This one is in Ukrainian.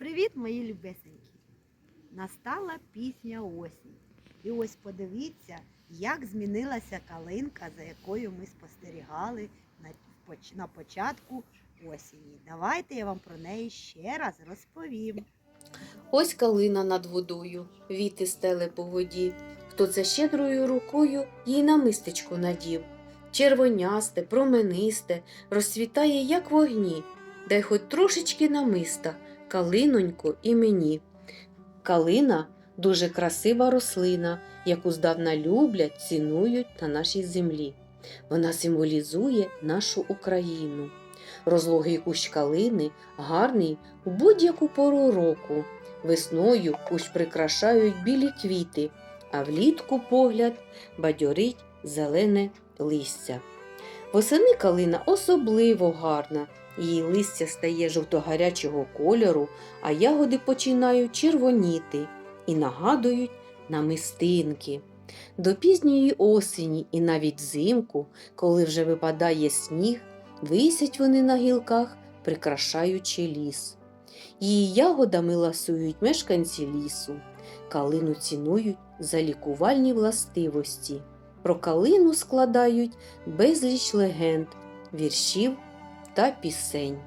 Привіт, мої любесенькі! Настала пісня осінь. І ось подивіться, як змінилася калинка, за якою ми спостерігали на, початку осені. Давайте я вам про неї ще раз розповім. Ось калина над водою, віти стеле по воді. Хто це щедрою рукою їй на мистечку надів. Червонясте, променисте, розцвітає, як вогні. Дай хоч трошечки намиста, калинонько і мені. Калина дуже красива рослина, яку здавна люблять, цінують на нашій землі. Вона символізує нашу Україну. Розлогий кущ калини гарний у будь-яку пору року. Весною кущ прикрашають білі квіти, а влітку погляд бадьорить зелене листя. Восени калина особливо гарна. Її листя стає жовтогарячого кольору, а ягоди починають червоніти і нагадують намистинки. До пізньої осені і навіть взимку, коли вже випадає сніг, висять вони на гілках, прикрашаючи ліс. Її ягодами ласують мешканці лісу. Калину цінують за лікувальні властивості. Про калину складають безліч легенд, віршів та пісень.